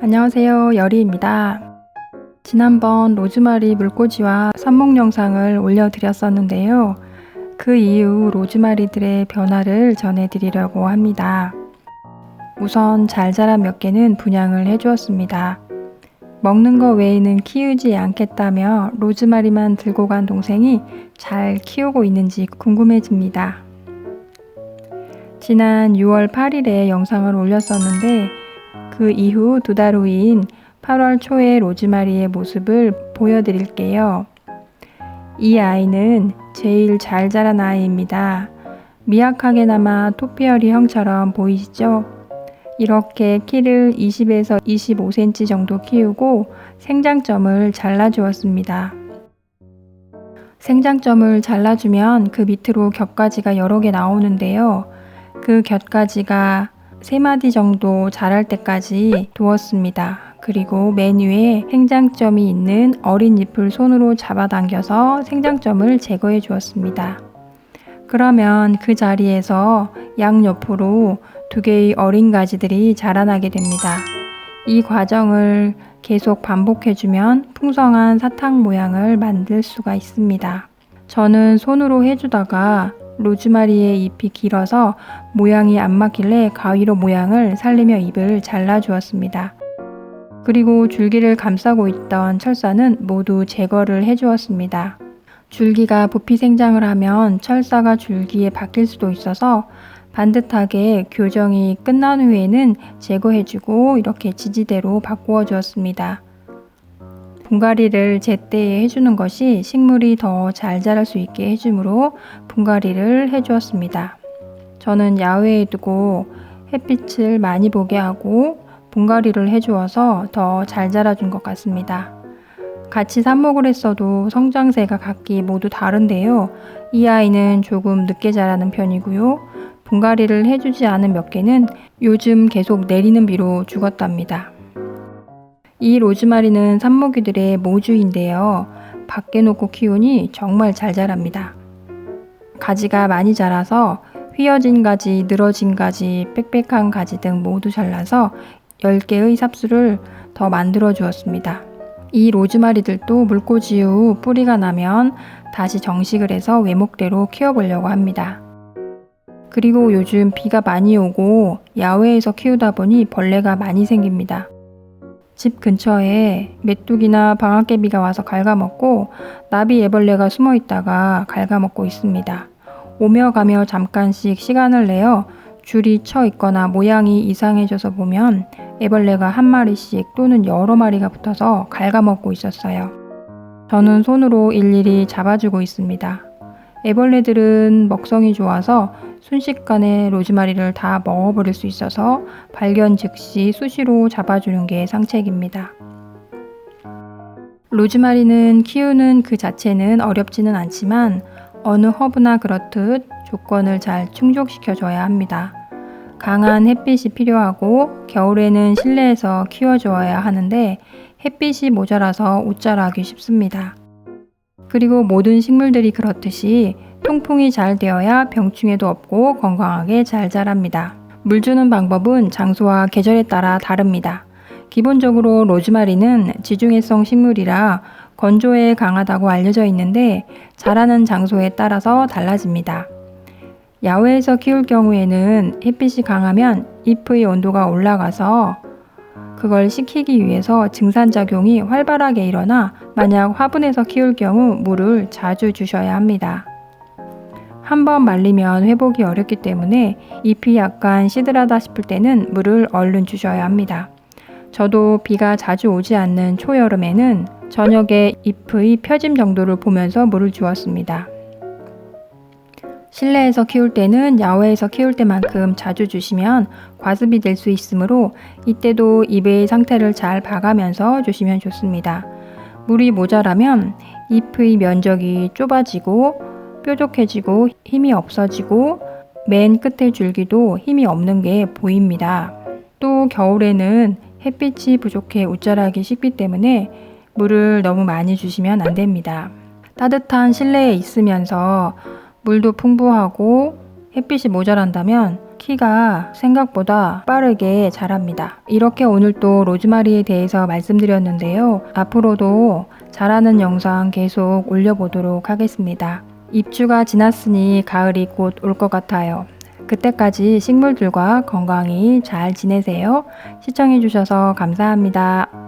안녕하세요. 여리입니다. 지난번 로즈마리 물꽂이와 삽목 영상을 올려드렸었는데요. 그 이후 로즈마리들의 변화를 전해드리려고 합니다. 우선 잘 자란 몇 개는 분양을 해주었습니다. 먹는 거 외에는 키우지 않겠다며 로즈마리만 들고 간 동생이 잘 키우고 있는지 궁금해집니다. 지난 6월 8일에 영상을 올렸었는데 그 이후 두 달 후인 8월 초의 로즈마리의 모습을 보여드릴게요. 이 아이는 제일 잘 자란 아이입니다. 미약하게나마 토피어리 형처럼 보이시죠? 이렇게 키를 20에서 25cm 정도 키우고 생장점을 잘라주었습니다. 생장점을 잘라주면 그 밑으로 겹가지가 여러 개 나오는데요. 그 곁가지가 3마디 정도 자랄 때까지 두었습니다. 그리고 맨 위에 생장점이 있는 어린 잎을 손으로 잡아당겨서 생장점을 제거해 주었습니다. 그러면 그 자리에서 양옆으로 두 개의 어린 가지들이 자라나게 됩니다. 이 과정을 계속 반복해주면 풍성한 사탕 모양을 만들 수가 있습니다. 저는 손으로 해주다가 로즈마리의 잎이 길어서 모양이 안 맞길래 가위로 모양을 살리며 잎을 잘라주었습니다. 그리고 줄기를 감싸고 있던 철사는 모두 제거를 해주었습니다. 줄기가 부피 생장을 하면 철사가 줄기에 박힐 수도 있어서 반듯하게 교정이 끝난 후에는 제거해주고 이렇게 지지대로 바꾸어 주었습니다. 분갈이를 제때 해주는 것이 식물이 더 잘 자랄 수 있게 해주므로 분갈이를 해주었습니다. 저는 야외에 두고 햇빛을 많이 보게 하고 분갈이를 해주어서 더 잘 자라준 것 같습니다. 같이 삽목을 했어도 성장세가 각기 모두 다른데요. 이 아이는 조금 늦게 자라는 편이고요. 분갈이를 해주지 않은 몇 개는 요즘 계속 내리는 비로 죽었답니다. 이 로즈마리는 삽목이들의 모주인데요. 밖에 놓고 키우니 정말 잘 자랍니다. 가지가 많이 자라서 휘어진 가지, 늘어진 가지, 빽빽한 가지 등 모두 잘라서 10개의 삽수를 더 만들어 주었습니다. 이 로즈마리들도 물꽂이 후 뿌리가 나면 다시 정식을 해서 외목대로 키워보려고 합니다. 그리고 요즘 비가 많이 오고 야외에서 키우다 보니 벌레가 많이 생깁니다. 집 근처에 메뚜기나 방앗개비가 와서 갉아먹고 나비 애벌레가 숨어 있다가 갉아먹고 있습니다. 오며 가며 잠깐씩 시간을 내어 줄이 쳐 있거나 모양이 이상해져서 보면 애벌레가 한 마리씩 또는 여러 마리가 붙어서 갉아먹고 있었어요. 저는 손으로 일일이 잡아주고 있습니다. 애벌레들은 먹성이 좋아서 순식간에 로즈마리를 다 먹어버릴 수 있어서 발견 즉시 수시로 잡아주는 게 상책입니다. 로즈마리는 키우는 그 자체는 어렵지는 않지만 어느 허브나 그렇듯 조건을 잘 충족시켜줘야 합니다. 강한 햇빛이 필요하고 겨울에는 실내에서 키워줘야 하는데 햇빛이 모자라서 옷자라기 쉽습니다. 그리고 모든 식물들이 그렇듯이 통풍이 잘 되어야 병충해도 없고 건강하게 잘 자랍니다. 물 주는 방법은 장소와 계절에 따라 다릅니다. 기본적으로 로즈마리는 지중해성 식물이라 건조에 강하다고 알려져 있는데 자라는 장소에 따라서 달라집니다. 야외에서 키울 경우에는 햇빛이 강하면 잎의 온도가 올라가서 그걸 식히기 위해서 증산작용이 활발하게 일어나 만약 화분에서 키울 경우 물을 자주 주셔야 합니다. 한 번 말리면 회복이 어렵기 때문에 잎이 약간 시들하다 싶을 때는 물을 얼른 주셔야 합니다. 저도 비가 자주 오지 않는 초여름에는 저녁에 잎의 펴짐 정도를 보면서 물을 주었습니다. 실내에서 키울 때는 야외에서 키울 때만큼 자주 주시면 과습이 될 수 있으므로 이때도 잎의 상태를 잘 봐가면서 주시면 좋습니다. 물이 모자라면 잎의 면적이 좁아지고 뾰족해지고 힘이 없어지고 맨 끝에 줄기도 힘이 없는 게 보입니다. 또 겨울에는 햇빛이 부족해 웃자라기 쉽기 때문에 물을 너무 많이 주시면 안 됩니다. 따뜻한 실내에 있으면서 물도 풍부하고 햇빛이 모자란다면 키가 생각보다 빠르게 자랍니다. 이렇게 오늘 또 로즈마리에 대해서 말씀드렸는데요. 앞으로도 자라는 영상 계속 올려보도록 하겠습니다. 입주가 지났으니 가을이 곧 올 것 같아요. 그때까지 식물들과 건강히 잘 지내세요. 시청해주셔서 감사합니다.